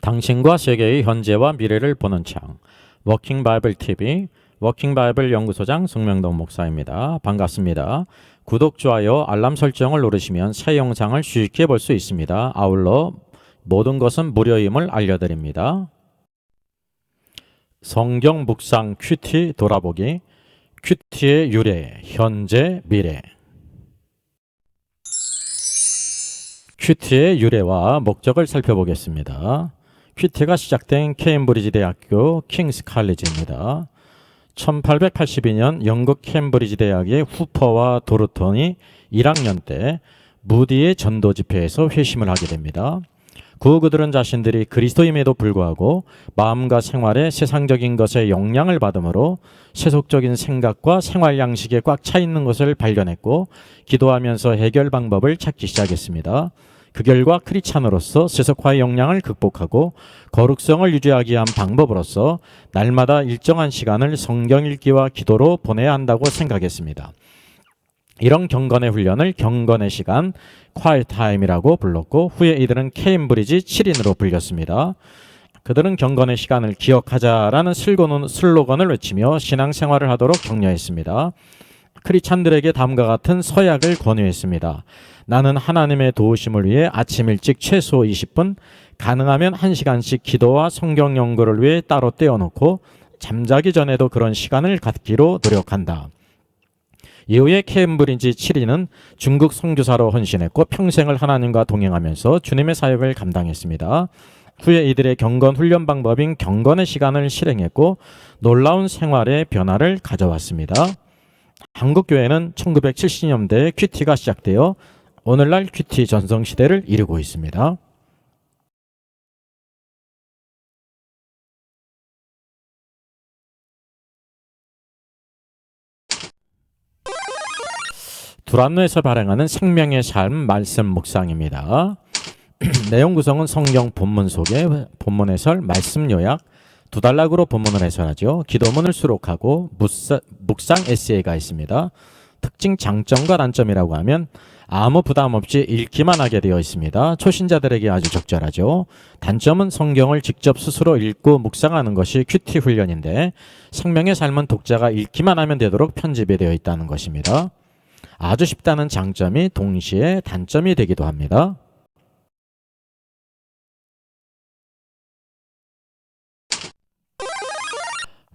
당신과 세계의 현재와 미래를 보는 창 워킹 바이블 TV 워킹 바이블 연구소장 송명동 목사입니다. 반갑습니다. 구독, 좋아요, 알람 설정을 누르시면 새 영상을 쉽게 볼 수 있습니다. 아울러 모든 것은 무료임을 알려드립니다. 성경 묵상 큐티 돌아보기 큐티의 유래, 현재, 미래 큐티의 유래와 목적을 살펴보겠습니다. 큐티가 시작된 케임브리지 대학교 킹스 칼리지입니다. 1882년 영국 캠브리지 대학의 후퍼와 도르톤이 1학년 때 무디의 전도 집회에서 회심을 하게 됩니다. 그 그들은 자신들이 그리스도임에도 불구하고 마음과 생활에 세상적인 것에 영향을 받으므로 세속적인 생각과 생활 양식에 꽉 차 있는 것을 발견했고 기도하면서 해결 방법을 찾기 시작했습니다. 그 결과 크리찬으로서 세속화의 영향을 극복하고 거룩성을 유지하기 위한 방법으로서 날마다 일정한 시간을 성경 읽기와 기도로 보내야 한다고 생각했습니다. 이런 경건의 훈련을 경건의 시간, quiet time이라고 불렀고 후에 이들은 케임브리지 7인으로 불렸습니다. 그들은 경건의 시간을 기억하자라는 슬로건을 외치며 신앙생활을 하도록 격려했습니다. 크리찬들에게 다음과 같은 서약을 권유했습니다. 나는 하나님의 도우심을 위해 아침 일찍 최소 20분, 가능하면 1시간씩 기도와 성경 연구를 위해 따로 떼어놓고 잠자기 전에도 그런 시간을 갖기로 노력한다. 이후에 케임브리지 7인은 중국 선교사로 헌신했고 평생을 하나님과 동행하면서 주님의 사역을 감당했습니다. 후에 이들의 경건 훈련 방법인 경건의 시간을 실행했고 놀라운 생활의 변화를 가져왔습니다. 한국 교회는 1970년대에 큐티가 시작되어 오늘날 큐티 전성 시대를 이루고 있습니다. 두란노에서 발행하는 생명의 삶 말씀 묵상입니다. 내용 구성은 성경 본문 속에 본문 해설, 말씀 요약, 두 단락으로 본문을 해설하죠. 기도문을 수록하고 묵사, 묵상 에세이가 있습니다. 특징 장점과 단점이라고 하면 아무 부담 없이 읽기만 하게 되어 있습니다. 초신자들에게 아주 적절하죠. 단점은 성경을 직접 스스로 읽고 묵상하는 것이 큐티 훈련인데 생명의 삶은 독자가 읽기만 하면 되도록 편집이 되어 있다는 것입니다. 아주 쉽다는 장점이 동시에 단점이 되기도 합니다.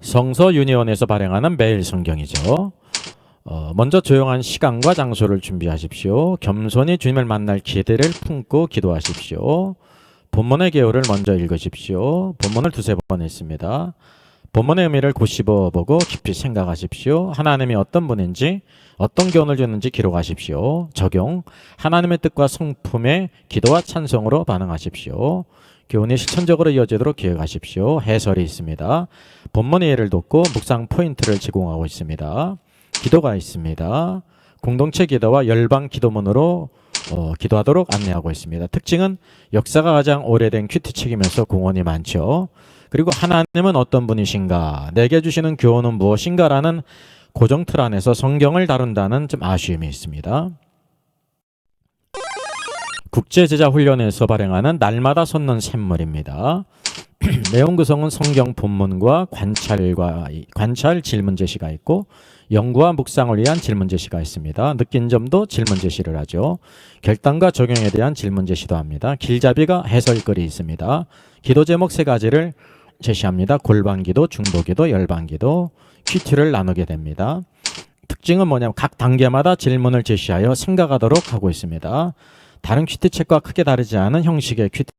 성서 유니온에서 발행하는 매일 성경이죠. 어, 먼저 조용한 시간과 장소를 준비하십시오. 겸손히 주님을 만날 기대를 품고 기도하십시오. 본문의 개요를 먼저 읽으십시오. 본문을 두세 번 했습니다. 본문의 의미를 고씹어 보고 깊이 생각하십시오. 하나님이 어떤 분인지 어떤 교훈을 주는지 기록하십시오. 적용 하나님의 뜻과 성품의 기도와 찬송으로 반응하십시오. 교훈이 실천적으로 이어지도록 기획하십시오. 해설이 있습니다. 본문의 예를 돕고 묵상 포인트를 제공하고 있습니다. 기도가 있습니다. 공동체 기도와 열방 기도문으로 어, 기도하도록 안내하고 있습니다. 특징은 역사가 가장 오래된 큐티 책이면서 공헌이 많죠. 그리고 하나님은 어떤 분이신가, 내게 주시는 교훈은 무엇인가라는 고정 틀 안에서 성경을 다룬다는 좀 아쉬움이 있습니다. 국제제자훈련에서 발행하는 날마다 솟는 샘물입니다. 내용 구성은 성경 본문과 관찰과 관찰 질문 제시가 있고 연구와 묵상을 위한 질문 제시가 있습니다. 느낀 점도 질문 제시를 하죠. 결단과 적용에 대한 질문 제시도 합니다. 길잡이가 해설글이 있습니다. 기도 제목 세 가지를 제시합니다. 골반기도, 중도기도, 열반기도, 퀴티를 나누게 됩니다. 특징은 뭐냐면 각 단계마다 질문을 제시하여 생각하도록 하고 있습니다. 다른 퀴티 책과 크게 다르지 않은 형식의 퀴티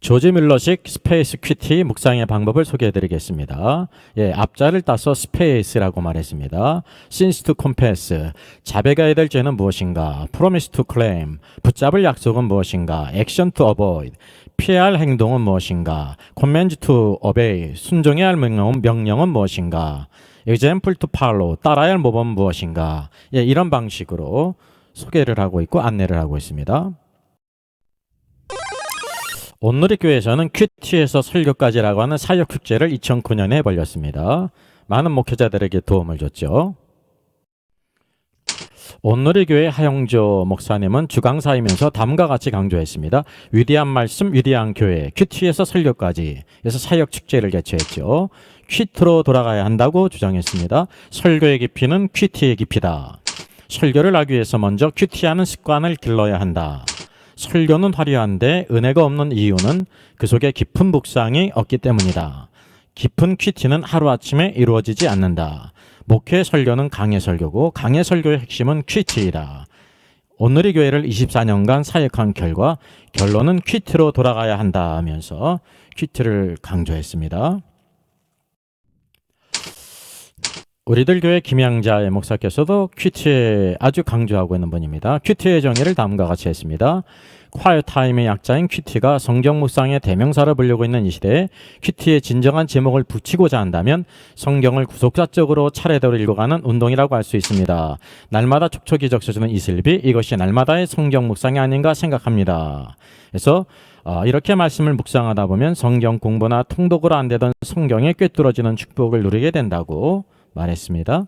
조지 밀러식 스페이스 퀴티 묵상의 방법을 소개해 드리겠습니다. 예, 앞자를 따서 스페이스라고 말했습니다. since to confess, 자백해야 될 죄는 무엇인가? promise to claim, 붙잡을 약속은 무엇인가? action to avoid, 피해야 할 행동은 무엇인가? command to obey, 순종해야 할 명령은, 명령은 무엇인가? example to follow, 따라야 할 모범은 무엇인가? 예, 이런 방식으로 소개를 하고 있고 안내를 하고 있습니다. 온누리교회에서는 큐티에서 설교까지라고 하는 사역 축제를 2009년에 벌렸습니다. 많은 목회자들에게 도움을 줬죠. 온누리교회 하영조 목사님은 주강사이면서 다음과 같이 강조했습니다. 위대한 말씀, 위대한 교회, 큐티에서 설교까지 해서 사역 축제를 개최했죠. 퀴트로 돌아가야 한다고 주장했습니다. 설교의 깊이는 퀴티의 깊이다. 설교를 하기 위해서 먼저 큐티하는 습관을 길러야 한다. 설교는 화려한데 은혜가 없는 이유는 그 속에 깊은 묵상이 없기 때문이다. 깊은 퀴티는 하루아침에 이루어지지 않는다. 목회 설교는 강해 설교고 강해 설교의 핵심은 퀴티이다. 오늘의 교회를 24년간 사역한 결과 결론은 퀴트로 돌아가야 한다 하면서 퀴트를 강조했습니다. 우리들 교회 김양자 목사께서도 퀴트에 아주 강조하고 있는 분입니다. 퀴트의 정의를 다음과 같이 했습니다. 콰이어 타임의 약자인 퀴티가 성경 묵상의 대명사로 불리고 있는 이 시대에 퀴티의 진정한 제목을 붙이고자 한다면 성경을 구속자적으로 차례대로 읽어가는 운동이라고 할 수 있습니다. 날마다 촉촉이 적셔주는 이슬비 이것이 날마다의 성경 묵상이 아닌가 생각합니다. 그래서 어, 이렇게 말씀을 묵상하다 보면 성경 공부나 통독으로 안 되던 성경에 꿰뚫어지는 축복을 누리게 된다고 말했습니다.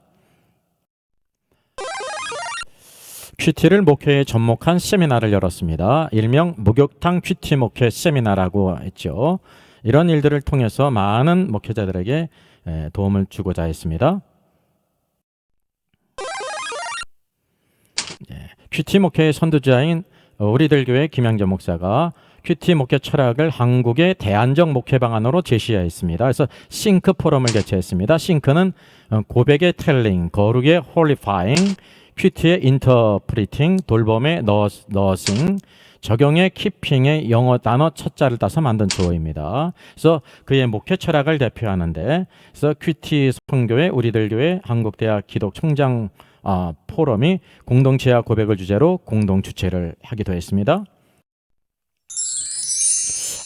퀴티를 목회에 접목한 세미나를 열었습니다. 일명 목욕탕 퀴티 목회 세미나라고 했죠. 이런 일들을 통해서 많은 목회자들에게 도움을 주고자 했습니다. 퀴티 목회의 선두자인 우리들 교회 김양재 목사가 큐티 목회 철학을 한국의 대안적 목회 방안으로 제시하였습니다. 그래서 싱크 포럼을 개최했습니다. 싱크는 어, 고백의 텔링, 거룩의 홀리파잉, 큐티의 인터프리팅, 돌봄의 너싱, 적용의 키핑의 영어 단어 첫 자를 따서 만든 조어입니다. 그래서 그의 목회 철학을 대표하는데, 그래서 큐티 성교회, 우리들 교회, 한국대학 기독 총장 아, 포럼이 공동체와 고백을 주제로 공동 주최를 하기도 했습니다.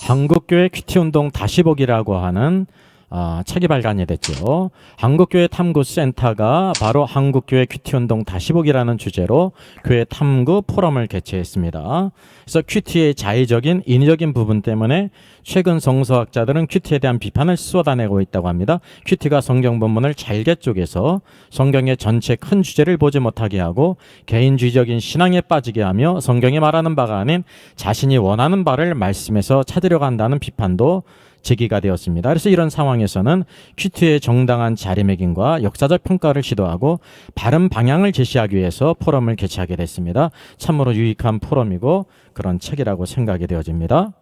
한국교회 퀴티운동 다시 보기라고 하는 어, 책이 발간이 됐죠. 한국교회 탐구센터가 바로 한국교회 큐티운동 다시 보기라는 주제로 교회 탐구 포럼을 개최했습니다. 그래서 큐티의 자의적인 인위적인 부분 때문에 최근 성서학자들은 큐티에 대한 비판을 쏟아내고 있다고 합니다. 큐티가 성경 본문을 잘게 쪼개서 성경의 전체 큰 주제를 보지 못하게 하고 개인주의적인 신앙에 빠지게 하며 성경이 말하는 바가 아닌 자신이 원하는 바를 말씀에서 찾으려고 한다는 비판도 제기가 되었습니다. 그래서 이런 상황에서는 퀴트의 정당한 자리매김과 역사적 평가를 시도하고 바른 방향을 제시하기 위해서 포럼을 개최하게 됐습니다. 참으로 유익한 포럼이고 그런 책이라고 생각이 되어집니다.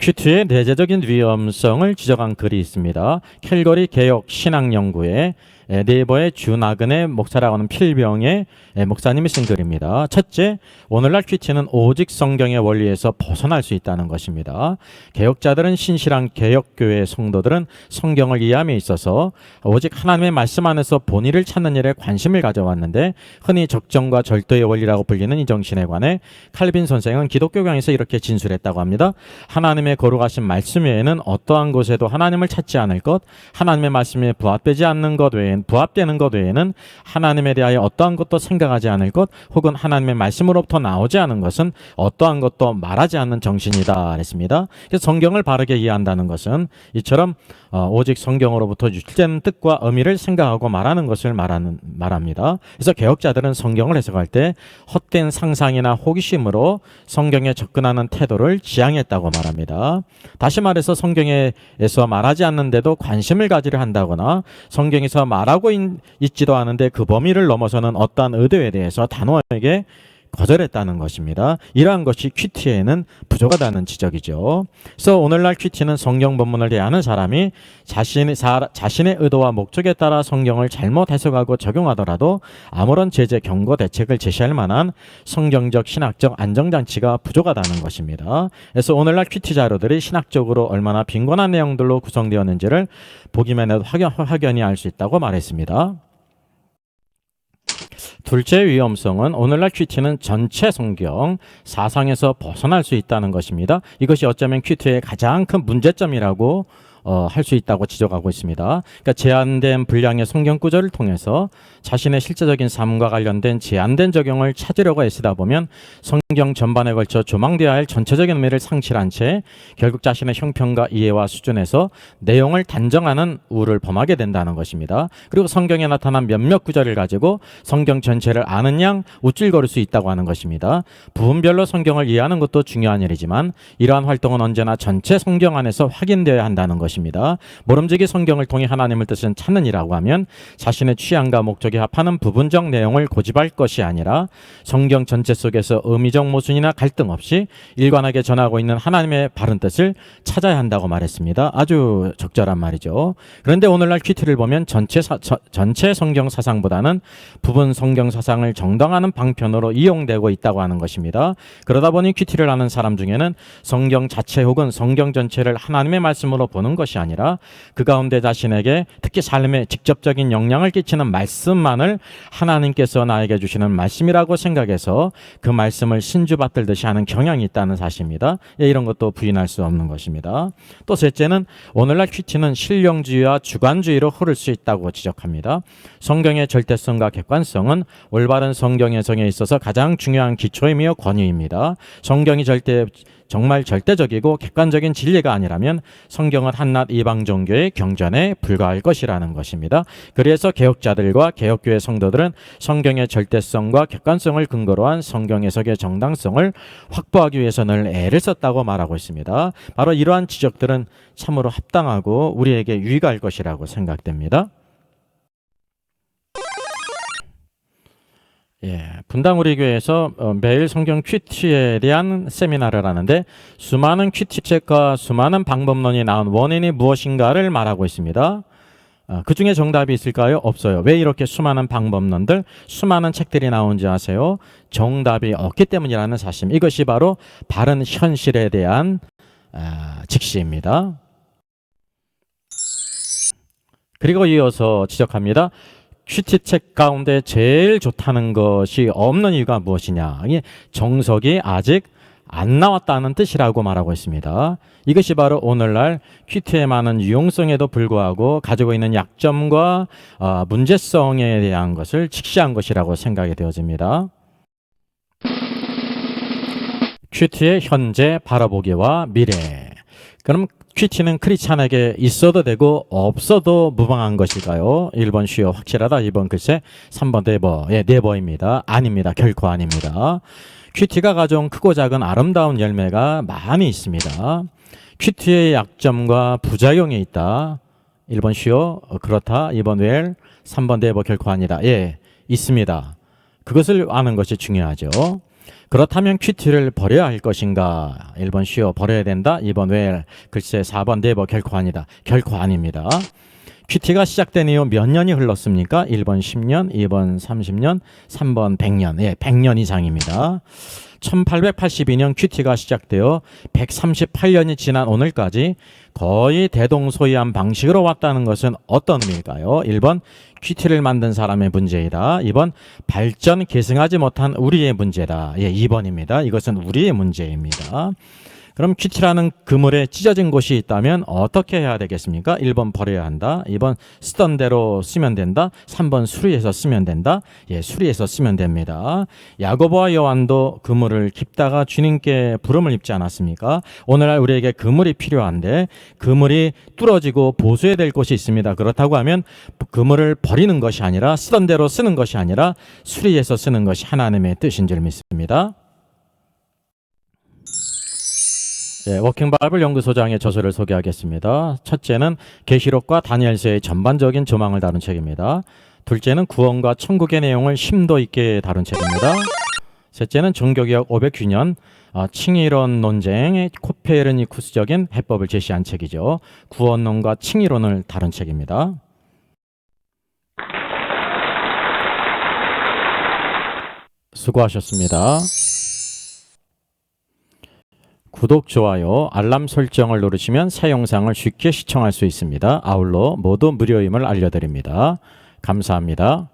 퀴트의 내재적인 위험성을 지적한 글이 있습니다. 캘거리 개혁 신학 연구에 네이버의 주나근의 목사라고 하는 필병의 목사님이 쓴 글입니다. 첫째, 오늘날 퀴티는 오직 성경의 원리에서 벗어날 수 있다는 것입니다. 개혁자들은 신실한 개혁교회 성도들은 성경을 이해함에 있어서 오직 하나님의 말씀 안에서 본의를 찾는 일에 관심을 가져왔는데 흔히 적정과 절도의 원리라고 불리는 이 정신에 관해 칼빈 선생은 기독교 강에서 이렇게 진술했다고 합니다. 하나님의 거룩하신 말씀 외에는 어떠한 곳에도 하나님을 찾지 않을 것, 하나님의 말씀에 부합되지 않는 것 외에는 부합되는 것 외에는 하나님에 대하여 어떠한 것도 생각하지 않을 것 혹은 하나님의 말씀으로부터 나오지 않은 것은 어떠한 것도 말하지 않는 정신이다 그랬습니다. 그래서 성경을 바르게 이해한다는 것은 이처럼 어, 오직 성경으로부터 유출되는 뜻과 의미를 생각하고 말하는 것을 말하는 말합니다. 그래서 개혁자들은 성경을 해석할 때 헛된 상상이나 호기심으로 성경에 접근하는 태도를 지향했다고 말합니다. 다시 말해서 성경에서 말하지 않는데도 관심을 가지려 한다거나 성경에서 말 말하고 있, 지도 않은데 그 범위를 넘어서는 어떠한 의도에 대해서 단호하게 거절했다는 것입니다. 이러한 것이 퀴티에는 부족하다는 지적이죠. 그래서 오늘날 퀴티는 성경 본문을 대하는 사람이 자신의, 사, 자신의 의도와 목적에 따라 성경을 잘못 해석하고 적용하더라도 아무런 제재, 경고, 대책을 제시할 만한 성경적, 신학적 안정장치가 부족하다는 것입니다. 그래서 오늘날 퀴티 자료들이 신학적으로 얼마나 빈곤한 내용들로 구성되었는지를 보기만 해도 확연, 확연히 알 수 있다고 말했습니다. 둘째 위험성은 오늘날 퀴티는 전체 성경 사상에서 벗어날 수 있다는 것입니다. 이것이 어쩌면 퀴티의 가장 큰 문제점이라고 어, 할 수 있다고 지적하고 있습니다. 그러니까 제한된 분량의 성경 구절을 통해서 자신의 실제적인 삶과 관련된 제한된 적용을 찾으려고 애쓰다 보면 성경 전반에 걸쳐 조망되어야 할 전체적인 의미를 상실한 채 결국 자신의 형편과 이해와 수준에서 내용을 단정하는 우를 범하게 된다는 것입니다. 그리고 성경에 나타난 몇몇 구절을 가지고 성경 전체를 아는 양 우쭐거릴 수 있다고 하는 것입니다. 부분별로 성경을 이해하는 것도 중요한 일이지만 이러한 활동은 언제나 전체 성경 안에서 확인되어야 한다는 것입니다. 모름지기 성경을 통해 하나님을 뜻은 찾는 이라고 하면 자신의 취향과 목적에 합하는 부분적 내용을 고집할 것이 아니라 성경 전체 속에서 의미적 모순이나 갈등 없이 일관하게 전하고 있는 하나님의 바른 뜻을 찾아야 한다고 말했습니다. 아주 적절한 말이죠. 그런데 오늘날 퀴트를 보면 전체 사, 저- 전체 성경 사상보다는 부분 성경 사상을 정당하는 방편으로 이용되고 있다고 하는 것입니다. 그러다 보니 퀴티를 하는 사람 중에는 성경 자체 혹은 성경 전체를 하나님의 말씀으로 보는 것이 아니라 그 가운데 자신에게 특히 삶에 직접적인 영향을 끼치는 말씀만을 하나님께서 나에게 주시는 말씀이라고 생각해서 그 말씀을 신주 받들듯이 하는 경향이 있다는 사실입니다. 예, 이런 것도 부인할 수 없는 것입니다. 또 셋째는 오늘날 퀴티는 실령주의와 주관주의로 흐를 수 있다고 지적합니다. 성경의 절대성과 객관성은 올바른 성경 해석에 있어서 가장 중요한 기초이며 권위입니다. 성경이 절대 정말 절대적이고 객관적인 진리가 아니라면 성경은 한낱 이방 종교의 경전에 불과할 것이라는 것입니다. 그래서 개혁자들과 개혁교회 성도들은 성경의 절대성과 객관성을 근거로 한 성경 해석의 정당성을 확보하기 위해서 늘 애를 썼다고 말하고 있습니다. 바로 이러한 지적들은 참으로 합당하고 우리에게 유익할 것이라고 생각됩니다. 예, 분당 우리 교회에서 어, 매일 성경 퀴티에 대한 세미나를 하는데 수많은 퀴티 책과 수많은 방법론이 나온 원인이 무엇인가를 말하고 있습니다. 어, 그 중에 정답이 있을까요? 없어요. 왜 이렇게 수많은 방법론들, 수많은 책들이 나온지 아세요? 정답이 없기 때문이라는 사실. 이것이 바로 바른 현실에 대한 아, 직시입니다. 그리고 이어서 지적합니다. 퀴티책 가운데 제일 좋다는 것이 없는 이유가 무엇이냐? 정석이 아직 안 나왔다는 뜻이라고 말하고 있습니다. 이것이 바로 오늘날 퀴트의 많은 유용성에도 불구하고 가지고 있는 약점과 어, 문제성에 대한 것을 직시한 것이라고 생각이 되어집니다. 퀴트의 현재 바라보기와 미래. 그럼 퀴티는 크리스찬에게 있어도 되고 없어도 무방한 것일까요? 1번 쉬어 확실하다. 2번 글쎄. 3번 네버. 예, 네버입니다. 아닙니다. 결코 아닙니다. 퀴티가 가져온 크고 작은 아름다운 열매가 많이 있습니다. 퀴티의 약점과 부작용이 있다. 1번 쉬어 어, 그렇다. 2번 웰. 3번 네버 결코 아니다. 예, 있습니다. 그것을 아는 것이 중요하죠. 그렇다면 퀴티를 버려야 할 것인가? 1번 쉬어 버려야 된다. 2번 웰. 글쎄 4번 네버 결코 아니다. 결코 아닙니다. 퀴티가 시작된 이후 몇 년이 흘렀습니까? 1번 10년, 2번 30년, 3번 100년. 예, 100년 이상입니다. 1882년 퀴티가 시작되어 138년이 지난 오늘까지 거의 대동소이한 방식으로 왔다는 것은 어떤 의미일까요? 1번 퀴티를 만든 사람의 문제이다. 2번 발전 계승하지 못한 우리의 문제다. 예, 2번입니다. 이것은 우리의 문제입니다. 그럼 퀴티라는 그물에 찢어진 곳이 있다면 어떻게 해야 되겠습니까? 1번 버려야 한다. 2번 쓰던 대로 쓰면 된다. 3번 수리해서 쓰면 된다. 예, 수리해서 쓰면 됩니다. 야고보와 요한도 그물을 깊다가 주님께 부름을 입지 않았습니까? 오늘날 우리에게 그물이 필요한데 그물이 뚫어지고 보수해야 될 곳이 있습니다. 그렇다고 하면 그물을 버리는 것이 아니라 쓰던 대로 쓰는 것이 아니라 수리해서 쓰는 것이 하나님의 뜻인 줄 믿습니다. 예, 워킹 바이블 연구소장의 저서를 소개하겠습니다. 첫째는 계시록과 다니엘서의 전반적인 조망을 다룬 책입니다. 둘째는 구원과 천국의 내용을 심도 있게 다룬 책입니다. 셋째는 종교개혁 509년 아, 칭의론 논쟁의 코페르니쿠스적인 해법을 제시한 책이죠. 구원론과 칭의론을 다룬 책입니다. 수고하셨습니다. 구독, 좋아요, 알람 설정을 누르시면 새 영상을 쉽게 시청할 수 있습니다. 아울러 모두 무료임을 알려드립니다. 감사합니다.